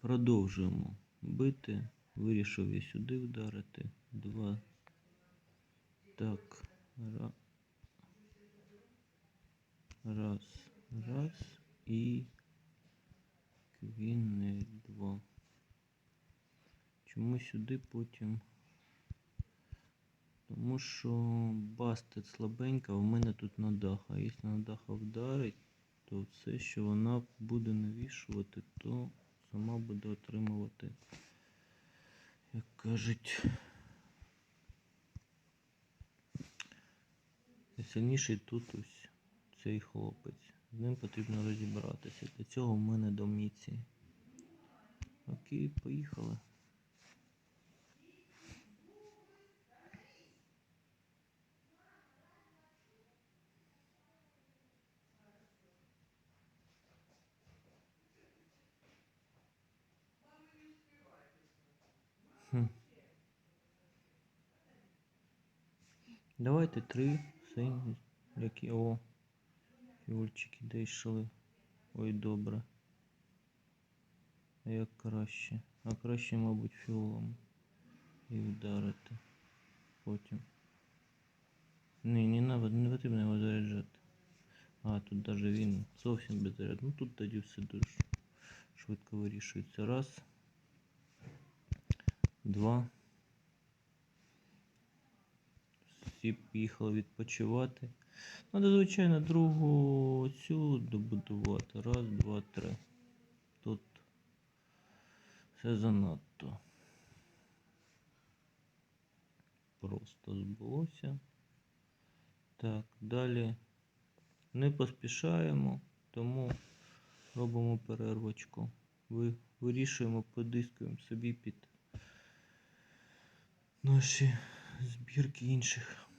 Продовжуємо бити. Вирішив я сюди вдарити. Два. Так. Раз. Раз. І квін два. Чому сюди потім? Тому що бастет слабенька, в мене тут на дах. А якщо на даха вдарить, то все, що вона буде навішувати, то сама буде отримувати, як кажуть, сильніший тут ось цей хлопець. З ним потрібно розібратися. Для цього в мене доміці. Окей, поїхали. Хм. Давайте три сині, які о. Фіольчики де йшли. Ой, добре. А як краще? А краще, мабуть, фіолом. І вдарити. Потім. Ні, не надо, не потрібно його заряджати. А, тут даже він зовсім без заряду. Ну тут тоді все дуже швидко вирішується. Раз. Два. Всі поїхали відпочивати. Надо, звичайно, другу цю добудувати. Раз, два, три. Тут все занадто. Просто збулося. Так, далі не поспішаємо, тому робимо перервочку. Ви, вирішуємо, подискуємо собі під наші збірки інших